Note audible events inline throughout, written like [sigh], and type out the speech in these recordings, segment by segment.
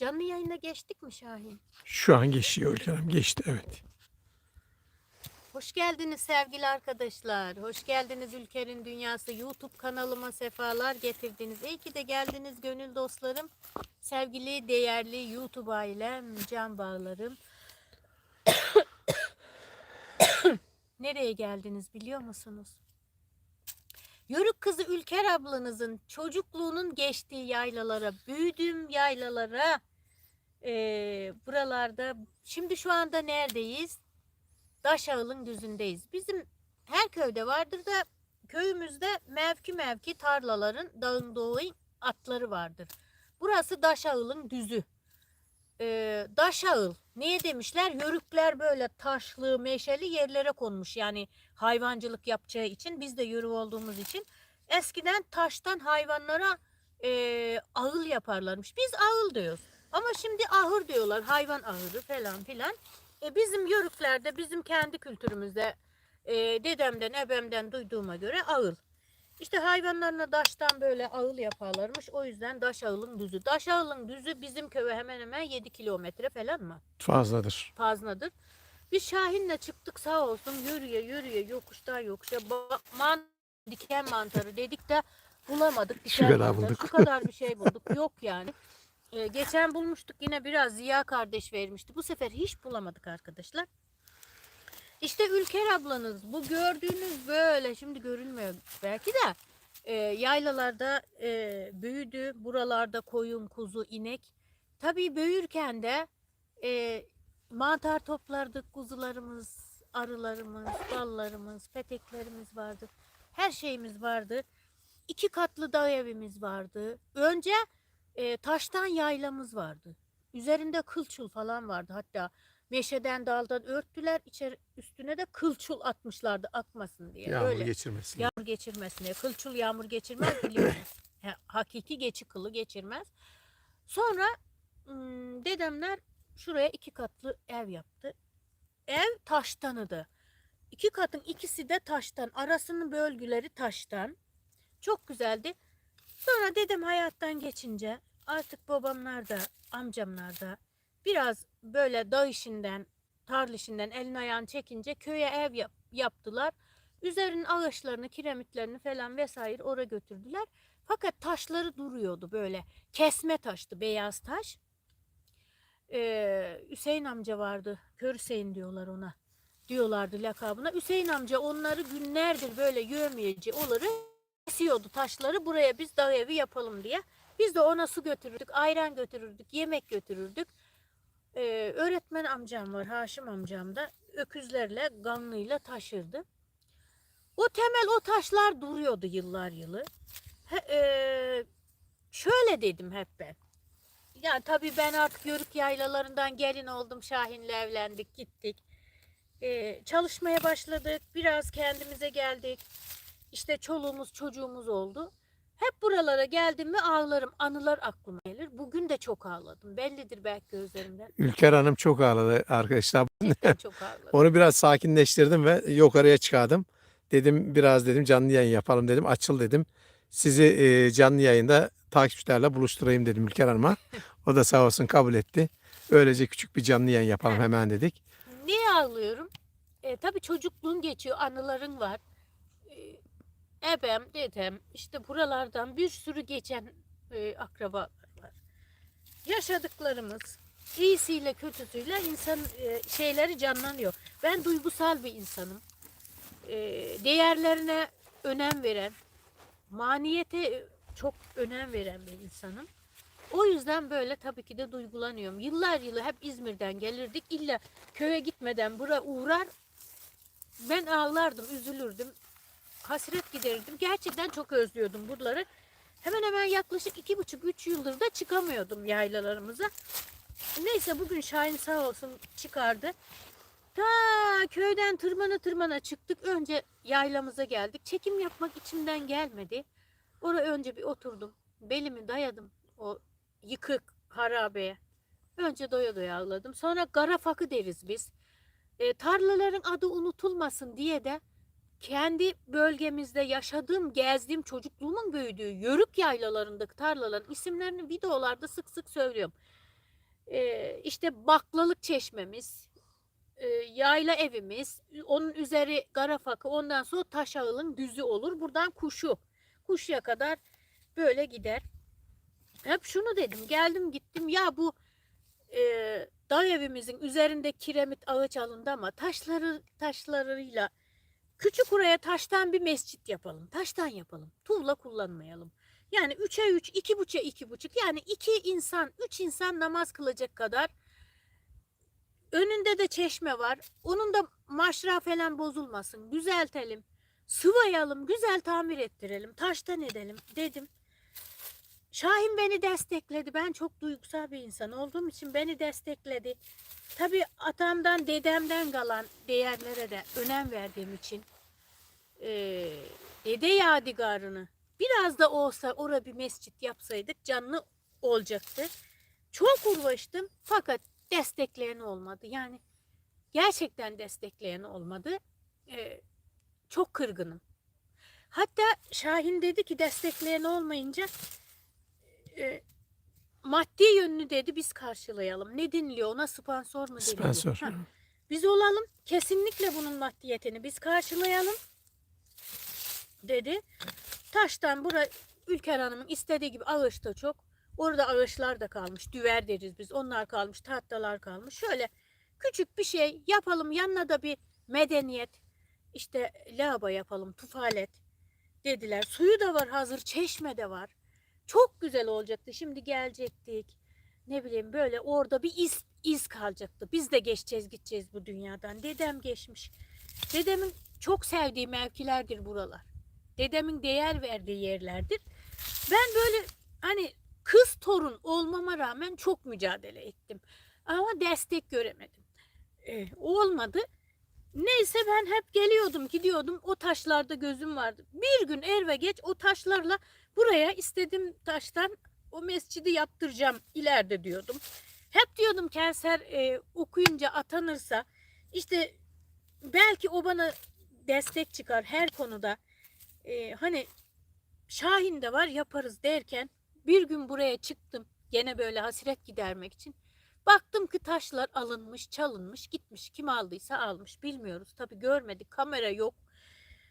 Canlı yayına geçtik mi Şahin? Şu an geçiyor Hanım. Geçti evet. Hoş geldiniz sevgili arkadaşlar. Hoş geldiniz Ülker'in Dünyası YouTube kanalıma sefalar getirdiniz. İyi ki de geldiniz gönül dostlarım. Sevgili değerli YouTube ailem, can bağlarım. [coughs] Nereye geldiniz biliyor musunuz? Yörük kızı Ülker ablanızın çocukluğunun geçtiği yaylalara, büyüdüğüm yaylalara, eee, buralarda, şimdi şu anda neredeyiz? Daşağıl'ın düzündeyiz. Bizim her köyde vardır da köyümüzde mevki mevki tarlaların dağın doğu atları vardır. Burası Daşağıl'ın düzü. Ee, Daşağıl niye demişler? Yörükler böyle taşlı, meşeli yerlere konmuş. Yani hayvancılık yapacağı için biz de yörük olduğumuz için eskiden taştan hayvanlara e, ağıl yaparlarmış. Biz ağıl diyoruz. Ama şimdi ahır diyorlar. Hayvan ahırı falan filan. E, bizim yörüklerde, bizim kendi kültürümüzde e, dedemden, ebemden duyduğuma göre ağıl. İşte hayvanlarına daştan böyle ağıl yaparlarmış. O yüzden daş ağılın düzü. Daş ağılın düzü bizim köye hemen hemen 7 kilometre falan mı? Fazladır. Fazladır. Biz Şahin'le çıktık sağ olsun yürüye yürüye yokuştan yokuşa man diken mantarı dedik de bulamadık. Diken kadar mantarı. bulduk. Şu kadar bir şey bulduk. Yok yani. Ee, geçen bulmuştuk yine biraz Ziya kardeş vermişti. Bu sefer hiç bulamadık arkadaşlar. İşte Ülker ablanız bu gördüğünüz böyle şimdi görünmüyor belki de e, yaylalarda e, büyüdü. Buralarda koyun, kuzu, inek. Tabii büyürken de e, mantar toplardık. Kuzularımız, arılarımız, ballarımız, peteklerimiz vardı. Her şeyimiz vardı. İki katlı dağ evimiz vardı. Önce e, taştan yaylamız vardı. Üzerinde kılçul falan vardı. Hatta meşeden daldan örttüler. İçeri, üstüne de kılçul atmışlardı akmasın diye. Yağmur Böyle. geçirmesin. Yağmur geçirmesin diye. Kılçul yağmur geçirmez biliyorsunuz. [coughs] Ha, Hakiki geçi kılı geçirmez. Sonra ım, dedemler şuraya iki katlı ev yaptı. Ev taştanıdı. İki katın ikisi de taştan. Arasının bölgüleri taştan. Çok güzeldi. Sonra dedem hayattan geçince artık babamlar da amcamlar da biraz böyle dağ işinden, tarla işinden elini ayağını çekince köye ev yap- yaptılar. Üzerinin ağaçlarını, kiremitlerini falan vesaire oraya götürdüler. Fakat taşları duruyordu böyle. Kesme taştı, beyaz taş. Ee, Hüseyin amca vardı. Kör Hüseyin diyorlar ona. Diyorlardı lakabına. Hüseyin amca onları günlerdir böyle yövmeyeci oları kesiyordu taşları. Buraya biz dağ evi yapalım diye. Biz de ona su götürürdük, ayran götürürdük, yemek götürürdük. Ee, öğretmen amcam var, Haşim amcam da öküzlerle, ganlıyla taşırdı. O temel o taşlar duruyordu yıllar yılı. He- eee, şöyle dedim hep ben. Ya tabii ben artık Yörük yaylalarından gelin oldum. Şahin'le evlendik, gittik. Eee, çalışmaya başladık. Biraz kendimize geldik. İşte çoluğumuz çocuğumuz oldu. Hep buralara geldim mi ağlarım. Anılar aklıma gelir. Bugün de çok ağladım. Bellidir belki gözlerimden. Ülker Hanım çok ağladı arkadaşlar. [laughs] Cidden çok ağladım. Onu biraz sakinleştirdim ve yukarıya çıkardım. Dedim biraz dedim canlı yayın yapalım dedim. Açıl dedim. Sizi e, canlı yayında takipçilerle buluşturayım dedim Ülker Hanım'a. [laughs] O da sağ olsun kabul etti. Öylece küçük bir canlı yayın yapalım hemen dedik. Niye ağlıyorum? E, tabii çocukluğun geçiyor, anıların var. Ebem, dedem, işte buralardan bir sürü geçen e, akrabalar var. Yaşadıklarımız, iyisiyle kötüsüyle insan e, şeyleri canlanıyor. Ben duygusal bir insanım. E, değerlerine önem veren, maniyete çok önem veren bir insanım. O yüzden böyle tabii ki de duygulanıyorum. Yıllar yılı hep İzmir'den gelirdik. İlla köye gitmeden bura uğrar. Ben ağlardım, üzülürdüm. Hasret giderirdim. Gerçekten çok özlüyordum buraları. Hemen hemen yaklaşık iki buçuk, üç yıldır da çıkamıyordum yaylalarımıza. Neyse bugün Şahin sağ olsun çıkardı. Ta köyden tırmana tırmana çıktık. Önce yaylamıza geldik. Çekim yapmak içimden gelmedi. Oraya önce bir oturdum. Belimi dayadım o yıkık harabeye. Önce doya doya ağladım. Sonra garafakı deriz biz. E, tarlaların adı unutulmasın diye de kendi bölgemizde yaşadığım, gezdiğim, çocukluğumun büyüdüğü yörük yaylalarındaki tarlaların isimlerini videolarda sık sık söylüyorum. Ee, işte baklalık çeşmemiz, e, yayla evimiz, onun üzeri garafakı, ondan sonra taşağılın düzü olur. Buradan kuşu, kuşuya kadar böyle gider. Hep şunu dedim, geldim gittim ya bu e, dağ evimizin üzerinde kiremit ağaç alındı ama taşları taşlarıyla küçük oraya taştan bir mescit yapalım. Taştan yapalım. Tuğla kullanmayalım. Yani 3'e 3, 2,5'e 2,5 yani iki insan, üç insan namaz kılacak kadar önünde de çeşme var. Onun da maşra falan bozulmasın. Düzeltelim. Sıvayalım, güzel tamir ettirelim. Taştan edelim dedim. Şahin beni destekledi. Ben çok duygusal bir insan olduğum için beni destekledi. Tabii atamdan, dedemden kalan değerlere de önem verdiğim için eee, dede yadigarını biraz da olsa orada bir mescit yapsaydık canlı olacaktı. Çok uğraştım fakat destekleyen olmadı. Yani gerçekten destekleyen olmadı. Eee, çok kırgınım. Hatta Şahin dedi ki destekleyen olmayınca e, maddi yönünü dedi biz karşılayalım. Ne deniliyor ona sponsor mu deniliyor? Sponsor. Ha, biz olalım kesinlikle bunun maddiyetini biz karşılayalım dedi. Taştan bura Ülker Hanım'ın istediği gibi ağaç da çok. Orada ağaçlar da kalmış. Düver deriz biz. Onlar kalmış. Tahtalar kalmış. Şöyle küçük bir şey yapalım. Yanına da bir medeniyet. işte lavabo yapalım. Tufalet dediler. Suyu da var hazır. Çeşme de var. Çok güzel olacaktı. Şimdi gelecektik. Ne bileyim böyle orada bir iz, iz kalacaktı. Biz de geçeceğiz gideceğiz bu dünyadan. Dedem geçmiş. Dedemin çok sevdiği mevkilerdir buralar. Dedemin değer verdiği yerlerdir. Ben böyle hani kız torun olmama rağmen çok mücadele ettim. Ama destek göremedim. Ee, olmadı. Neyse ben hep geliyordum gidiyordum o taşlarda gözüm vardı. Bir gün er ve geç o taşlarla buraya istediğim taştan o mescidi yaptıracağım ileride diyordum. Hep diyordum Kevser e, okuyunca atanırsa işte belki o bana destek çıkar her konuda. E, hani Şahin de var yaparız derken bir gün buraya çıktım gene böyle hasret gidermek için. Baktım ki taşlar alınmış, çalınmış, gitmiş. Kim aldıysa almış. Bilmiyoruz. Tabii görmedik. Kamera yok.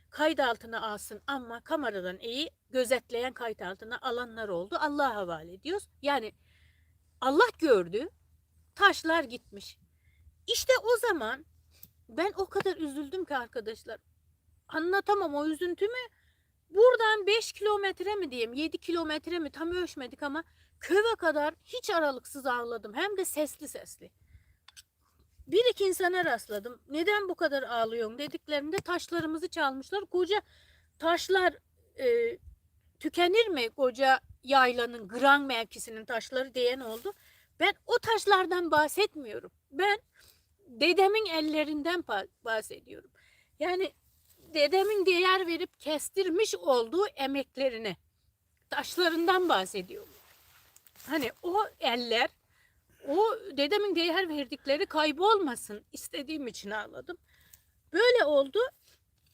Kayıt altına alsın ama kameradan iyi gözetleyen kayıt altına alanlar oldu. Allah'a havale ediyoruz. Yani Allah gördü. Taşlar gitmiş. İşte o zaman ben o kadar üzüldüm ki arkadaşlar. Anlatamam o üzüntümü. Buradan 5 kilometre mi diyeyim 7 kilometre mi tam ölçmedik ama köve kadar hiç aralıksız ağladım. Hem de sesli sesli. Bir iki insana rastladım. Neden bu kadar ağlıyorsun dediklerinde taşlarımızı çalmışlar. Koca taşlar e, tükenir mi koca yaylanın gran mevkisinin taşları diyen oldu. Ben o taşlardan bahsetmiyorum. Ben dedemin ellerinden ba- bahsediyorum. Yani dedemin değer verip kestirmiş olduğu emeklerini taşlarından bahsediyorum. Hani o eller o dedemin değer verdikleri kaybolmasın istediğim için ağladım. Böyle oldu.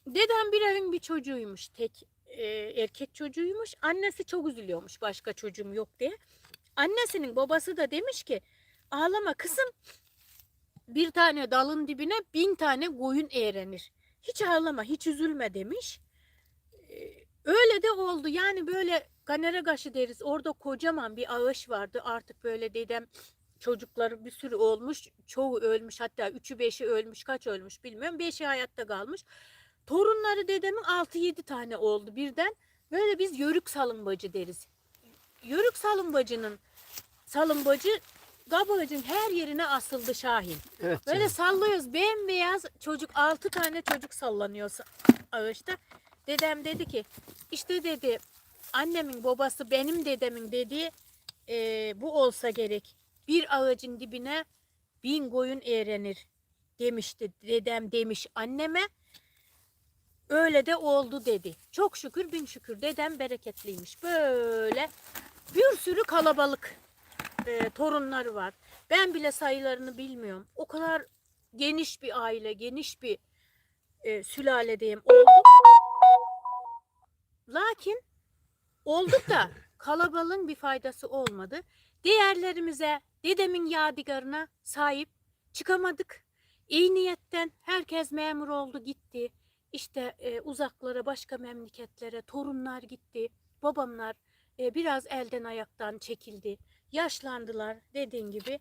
Dedem bir evin bir çocuğuymuş. Tek e, erkek çocuğuymuş. Annesi çok üzülüyormuş başka çocuğum yok diye. Annesinin babası da demiş ki ağlama kızım bir tane dalın dibine bin tane koyun eğrenir. Hiç ağlama hiç üzülme demiş. Ee, Öyle de oldu yani böyle ganere gaşı deriz orada kocaman bir ağaç vardı artık böyle dedem çocukları bir sürü olmuş çoğu ölmüş hatta üçü beşi ölmüş kaç ölmüş bilmiyorum beşi hayatta kalmış. Torunları dedemin 6-7 tane oldu birden. Böyle biz yörük salımbacı deriz. Yörük salımbacının salımbacı kabağacın her yerine asıldı Şahin. Evet. Böyle sallıyoruz bembeyaz çocuk 6 tane çocuk sallanıyor sa- ağaçta. Dedem dedi ki işte dedi annemin babası benim dedemin dediği eee, bu olsa gerek. Bir ağacın dibine bin koyun eğrenir demişti dedem demiş anneme. Öyle de oldu dedi. Çok şükür bin şükür dedem bereketliymiş. Böyle bir sürü kalabalık e, torunları var. Ben bile sayılarını bilmiyorum. O kadar geniş bir aile, geniş bir e, sülaledeyim. Olduk. Lakin olduk da [laughs] kalabalığın bir faydası olmadı. değerlerimize, dedemin yadigarına sahip çıkamadık. İyi niyetten herkes memur oldu gitti. İşte e, uzaklara, başka memleketlere torunlar gitti. Babamlar e, biraz elden ayaktan çekildi. Yaşlandılar dediğin gibi.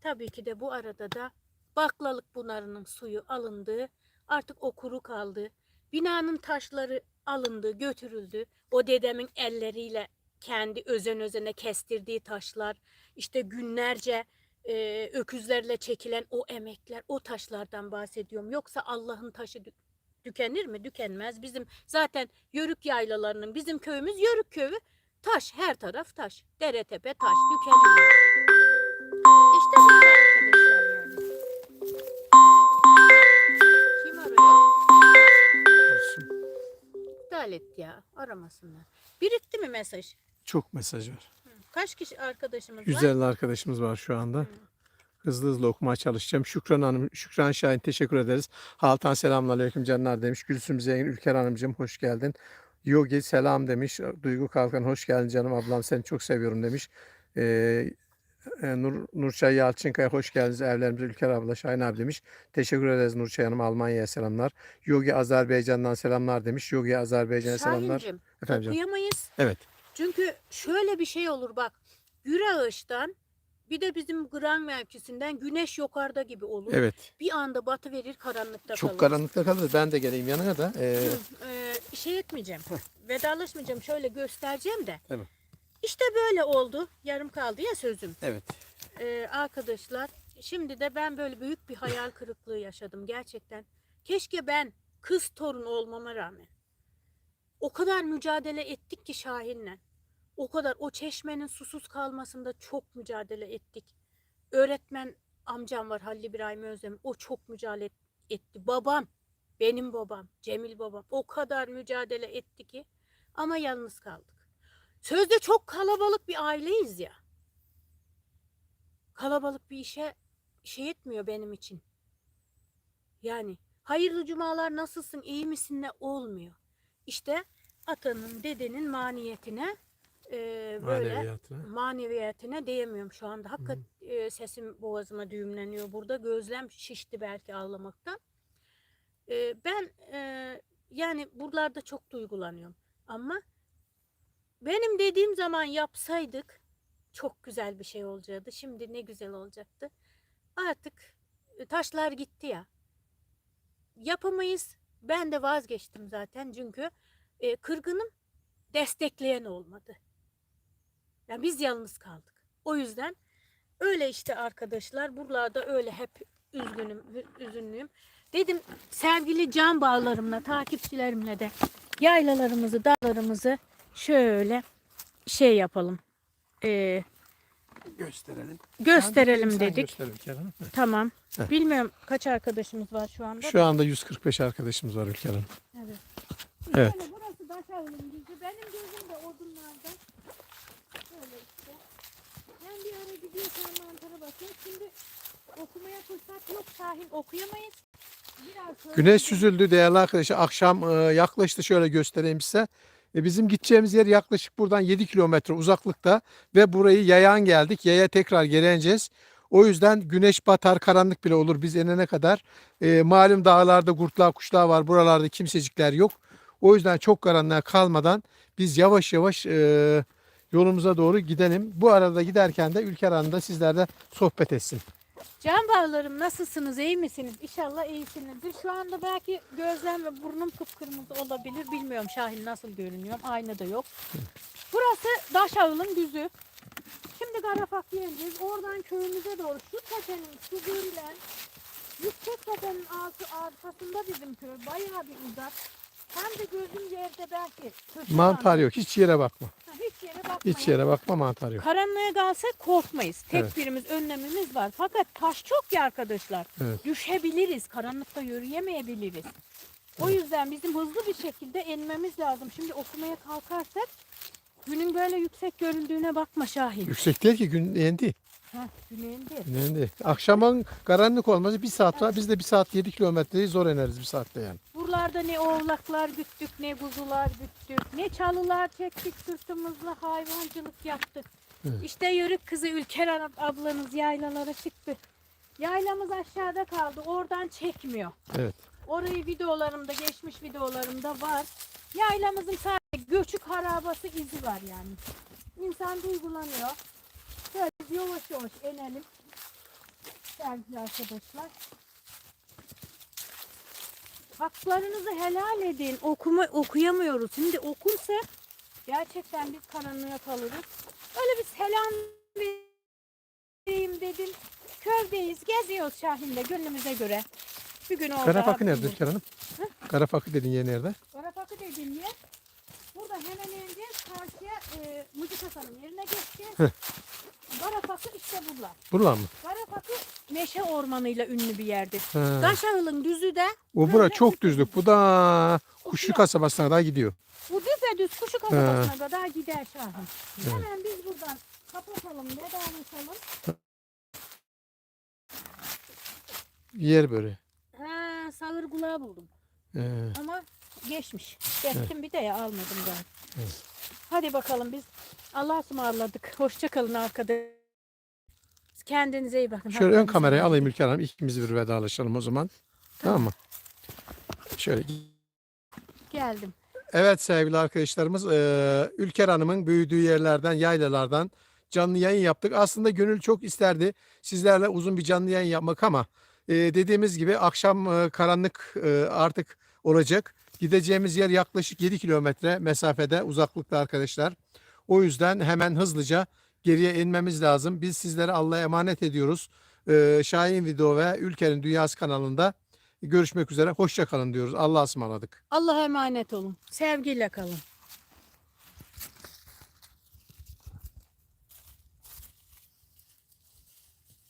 Tabii ki de bu arada da baklalık bunarının suyu alındı. Artık o kuru kaldı. Binanın taşları alındı, götürüldü. O dedemin elleriyle kendi özen özene kestirdiği taşlar, işte günlerce e, öküzlerle çekilen o emekler, o taşlardan bahsediyorum. Yoksa Allah'ın taşı dü- tükenir mi? Tükenmez. Bizim zaten Yörük yaylalarının, bizim köyümüz Yörük köyü. Taş, her taraf taş. Dere tepe taş, tükenmiyor. İşte böyle arkadaşlar yani. Kim arıyor? İptal et ya. Aramasınlar. Birikti mi mesaj? Çok mesaj var. Kaç kişi arkadaşımız var? Güzel arkadaşımız var şu anda. Hızlı hızlı okumaya çalışacağım. Şükran Hanım, Şükran Şahin teşekkür ederiz. Haltan selamünaleyküm canlar demiş. Gülsüm Zengin, Ülker Hanımcığım hoş geldin. Yogi selam demiş. Duygu Kalkan hoş geldin canım ablam seni çok seviyorum demiş. Ee, e, Nur, Nurçay Yalçınkaya hoş geldiniz evlerimize Ülker abla Şahin abi demiş. Teşekkür ederiz Nurçay Hanım Almanya'ya selamlar. Yogi Azerbaycan'dan selamlar demiş. Yogi Azerbaycan'a selamlar. Şahincim, Efendim canım. okuyamayız. Evet. Çünkü şöyle bir şey olur bak. Güreğış'tan bir de bizim Gran mevkisinden güneş yukarıda gibi olur. Evet. Bir anda batı verir karanlıkta Çok kalırız. karanlıkta kalır. Ben de geleyim yanına da. Ee, Hı, e, şey etmeyeceğim. Vedalaşmayacağım. Şöyle göstereceğim de. Tamam. İşte böyle oldu. Yarım kaldı ya sözüm. evet. Ee, arkadaşlar şimdi de ben böyle büyük bir hayal kırıklığı yaşadım gerçekten. Keşke ben kız torun olmama rağmen o kadar mücadele ettik ki Şahin'le. O kadar o çeşmenin susuz kalmasında çok mücadele ettik. Öğretmen amcam var Halil İbrahim Özlem. O çok mücadele etti. Babam, benim babam, Cemil babam o kadar mücadele etti ki ama yalnız kaldık. Sözde çok kalabalık bir aileyiz ya kalabalık bir işe şey etmiyor benim için. Yani hayırlı cumalar nasılsın iyi misin ne olmuyor. İşte atanın dedenin maniyetine e, böyle Maneviyatına. maneviyatine diyemiyorum şu anda. Hakikat e, sesim boğazıma düğümleniyor burada. Gözlem şişti belki ağlamaktan. E, ben e, yani buralarda çok duygulanıyorum. Ama benim dediğim zaman yapsaydık çok güzel bir şey olacaktı. Şimdi ne güzel olacaktı. Artık e, taşlar gitti ya. Yapamayız. Ben de vazgeçtim zaten çünkü e, kırgınım destekleyen olmadı. Yani biz yalnız kaldık. O yüzden öyle işte arkadaşlar. Buralarda öyle hep üzgünüm, üzünlüyüm. Dedim sevgili can bağlarımla, takipçilerimle de yaylalarımızı, dağlarımızı şöyle şey yapalım. Ee, Gösterelim. gösterelim Sen dedik. göster Ülker Hanım. Tamam. Heh. Bilmiyorum kaç arkadaşımız var şu anda. Şu anda 145 arkadaşımız var Ülker Hanım. Evet. Evet. Böyle burası Daşavlı'nın yüzü. Benim gözüm de odunlarda. Bir ara gidiyorsam mantara bakıyorum. Şimdi okumaya fırsat yok. Şahin okuyamayız. Biraz Güneş süzüldü değerli arkadaşlar. Akşam e, yaklaştı şöyle göstereyim size. E, bizim gideceğimiz yer yaklaşık buradan 7 kilometre uzaklıkta ve burayı yayan geldik. Yaya tekrar geleceğiz. O yüzden güneş batar karanlık bile olur biz inene kadar. E, malum dağlarda kurtlar kuşlar var. Buralarda kimsecikler yok. O yüzden çok karanlığa kalmadan biz yavaş yavaş e, yolumuza doğru gidelim. Bu arada giderken de Ülker Hanım sizlerle sohbet etsin. Can bağlarım nasılsınız? iyi misiniz? İnşallah iyisinizdir. Şu anda belki gözlem ve burnum kıpkırmızı olabilir. Bilmiyorum Şahin nasıl görünüyor. Ayna da yok. Burası Daşavıl'ın düzü. Şimdi Garafaklı'ya ineceğiz. Oradan köyümüze doğru şu tepenin şu görülen yüksek tepenin altı arkasında bizim köy. Bayağı bir uzak. Hem de gözüm yerde belki. köşe Mantar yok. Hiç yere bakma. Ha, Hiç yere bakmayın. Hiç yere bakma mantar yok. Karanlığa kalsak korkmayız. Tedbirimiz, önlemimiz var. Fakat taş çok ya arkadaşlar. Evet. Düşebiliriz. Karanlıkta yürüyemeyebiliriz. O yüzden bizim hızlı bir şekilde inmemiz lazım. Şimdi okumaya kalkarsak günün böyle yüksek göründüğüne bakma Şahin. Yüksek değil ki gün yendi. Ha, güneyin değil. Yendi. Akşamın karanlık olması bir saat var. Biz de bir saat 7 kilometreyi zor ineriz bir saatte yani. Buralarda ne oğlaklar güttük, ne kuzular güttük, ne çalılar çektik sırtımızla hayvancılık yaptık. İşte yörük kızı Ülker ab- ablanız yaylalara çıktı. Yaylamız aşağıda kaldı. Oradan çekmiyor. Evet. Orayı videolarımda, geçmiş videolarımda var. Yaylamızın sadece göçük harabası izi var yani. İnsan duygulanıyor. Biz yavaş yavaş inelim. Sevgili arkadaşlar. Haklarınızı helal edin. Okuma, okuyamıyoruz. Şimdi okursa gerçekten biz karanlığa kalırız. Öyle bir selam vereyim dedim. Köydeyiz, geziyoruz Şahin'de gönlümüze göre. Bir gün orada. Karafakı nerede Ülker Hanım? Karafakı dediğin yer nerede? Karapakı dediğim yer. Burada hemen ineceğiz. Karşıya e, Mucit Hasan'ın yerine geçeceğiz. Heh. Karapakı işte buralar. Buralar mı? Karapakı meşe ormanıyla ünlü bir yerdir. Ha. Daşağıl'ın düzü de O bura çok düzlük. Bu da Kuşlu kasabasına kadar gidiyor. bu düpedüz kuşu kasabasına kadar gider Şahin. Hemen biz buradan kapatalım, vedalaşalım. Yer böyle. Ha, sağır kulağı buldum. Ee, Ama geçmiş. Geçtim bir de ya almadım ben. Evet. Hadi bakalım biz Allah'a ısmarladık. Hoşça kalın arkadaşlar. Kendinize iyi bakın. şöyle ön kamerayı alayım Ülker Hanım. İkimiz bir vedalaşalım o zaman. Tamam mı? Şöyle Geldim. Evet sevgili arkadaşlarımız, eee, Ülker Hanım'ın büyüdüğü yerlerden, yaylalardan canlı yayın yaptık. Aslında gönül çok isterdi sizlerle uzun bir canlı yayın yapmak ama dediğimiz gibi akşam karanlık artık olacak. Gideceğimiz yer yaklaşık 7 kilometre mesafede, uzaklıkta arkadaşlar. O yüzden hemen hızlıca geriye inmemiz lazım. Biz sizlere Allah'a emanet ediyoruz. Eee, Şahin Video ve Ülker'in Dünyası kanalında görüşmek üzere. Hoşça kalın diyoruz. Allah'a ısmarladık. Allah'a emanet olun. Sevgiyle kalın.